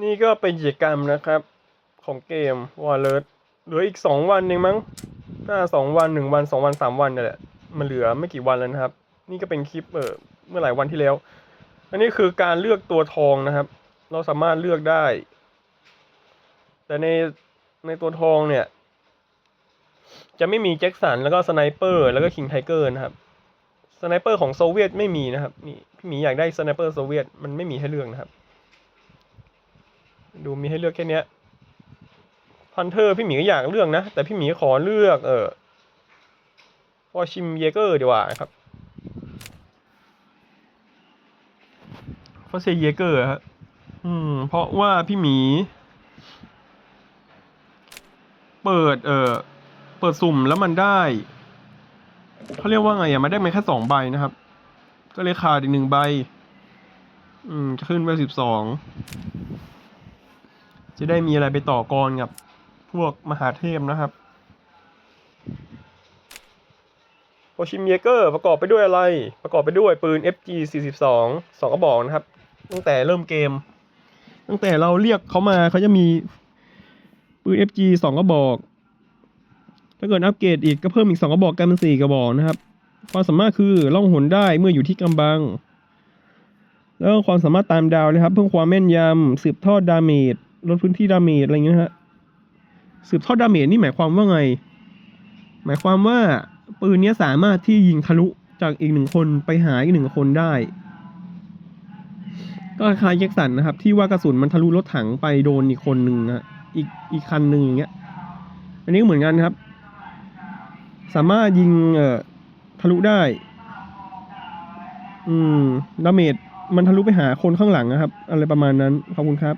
นี่ก็เป็นกิจกรรมนะครับ ของเกมวอลเลอร์เหลืออีกสองวันเองมั้งน่าสองวันหนึ่งวันสองวันสามวันนี่แหละมันเหลือไม่กี่วันแล้วนะครับ นี่ก็เป็นคลิปเออเมื่อหลายวันที่แล้ว อันนี้คือการเลือกตัวทองนะครับ เราสามารถเลือกได้ แต่ในในตัวทองเนี่ย จะไม่มีแจ็คสันแล้วก็สไนเปอร์แล้วก็คิงไทเกอร์นะครับสไนเปอร์ของโซเวียตไม่มีนะครับนี่พี่หมีอยากได้สไนเปอร์โซเวียตมันไม่มีให้เลือกนะครับ ดูมีให้เลือกแค่นี้พันเทอร์พี่หมีก็อยากเลือกนะ แต่พี่หมีขอเลือกเออพอชิมเยเกอร์ดีกว่านะครับฟอเซเยเกอร์ครับอืม เพราะว่าพี่หมี เปิด เออเปิดสุ่มแล้วมันได้เขาเรียกว่าไงอะมันได้มาแค่สองใบนะครับ ก็เลยขาดอีกหนึ่งใบ อืม จะขึ้นไปสิบสอง จะได้มีอะไรไปต่อกรกับ พวกมหาเทพนะครับโอชิมเยเกอร์ประกอบไปด้วยอะไร ประกอบไปด้วยปืน FG 42 สองกระบอกนะครับ ตั้งแต่เริ่มเกม ตั้งแต่เราเรียกเขามาเขาจะมีปืน FG สองกระบอก ถ้าเกิดอัปเกรดอีกก็เพิ่มอีกสองกระบอกกลายเป็นสี่กระบอกนะครับ ความสามารถคือล่องหนได้เมื่ออยู่ที่กำบัง แล้วความสามารถตามดาวนะครับ เพิ่มความแม่นยำสืบทอดดาเมจ ลดพื้นที่ดาเมจอะไรเงี้ยฮะสืบทอดดาเมจนี่หมายความว่าไง หมายความว่าปืนนี้สามารถที่ยิงทะลุจากอีกหนึ่งคนไปหาอีกหนึ่งคนได้ ก็คล้ายๆแจ็คสันนะครับ ที่ว่ากระสุนมันทะลุรถถังไปโดนอีกคนหนึ่งนะอีกอีกคันหนึ่งอย่างเงี้ย อันนี้ก็เหมือนกันครับ สามารถยิงเอ่อทะลุได้ อืมดาเมจมันทะลุไปหาคนข้างหลังนะครับ อะไรประมาณนั้น ขอบคุณครับ